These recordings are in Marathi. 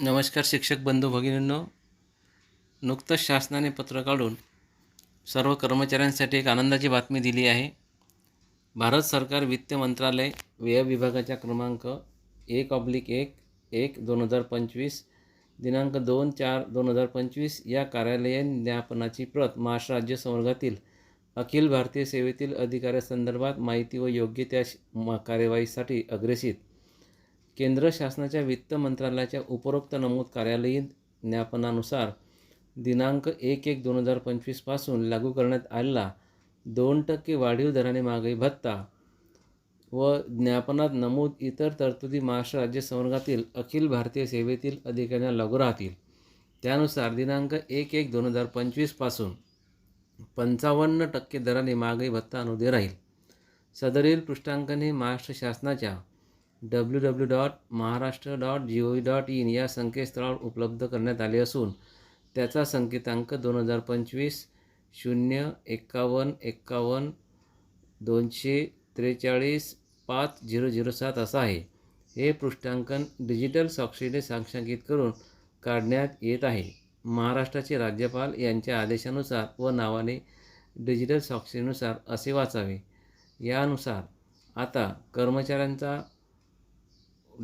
नमस्कार शिक्षक बंधू भगिनींनो. नुकतंच शासनाने पत्र काढून सर्व कर्मचाऱ्यांसाठी एक आनंदाची बातमी दिली आहे. भारत सरकार वित्त मंत्रालय व्यय विभागाच्या क्रमांक एक ऑब्लिक एक एक दोन हजार पंचवीस दिनांक दोन चार दोन हजार पंचवीस या कार्यालयीन ज्ञापनाची प्रत महाराष्ट्र राज्य संवर्गातील अखिल भारतीय सेवेतील अधिकाऱ्यासंदर्भात माहिती व योग्य त्या श- कार्यवाहीसाठी अग्रेसित केंद्र शासनाच्या वित्त मंत्रालयाच्या उपरोक्त नमूद कार्यालयीन ज्ञापनानुसार दिनांक एक एक दोन हजार पंचवीसपासून लागू करण्यात आलेला दोन टक्के वाढीव दराने महागाई भत्ता व ज्ञापनात नमूद इतर तरतुदी महाराष्ट्र राज्य संवर्गातील अखिल भारतीय सेवेतील अधिकाऱ्यांना लागू राहतील. त्यानुसार दिनांक एक एक दोन हजार पंचवीसपासून पंचावन्न टक्के दराने महागाई भत्ता अनुदे राहील. सदरील पृष्ठांकन हे महाराष्ट्र शासनाच्या W W dot Maharashtra dot G O V dot in या संकेतस्थळावर उपलब्ध करण्यात आले असून त्याचा संकेतांक दोन हजार पंचवीस शून्य एक्कावन्न एक्कावन्न दोनशे त्रेचाळीस पाच झिरो झिरो सात असा आहे. हे पृष्ठांकन डिजिटल साक्षीने साक्षांकित करून काढण्यात येत आहे. महाराष्ट्राचे राज्यपाल यांच्या आदेशानुसार व नावाने डिजिटल साक्षरीनुसार असे वाचावे. यानुसार आता कर्मचाऱ्यांचा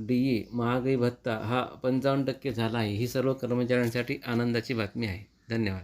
डी ए महागाई भत्ता हा पंचावन्न टक्के झाला आहे. ही सर्व कर्मचाऱ्यांसाठी आनंदाची बातमी आहे. धन्यवाद.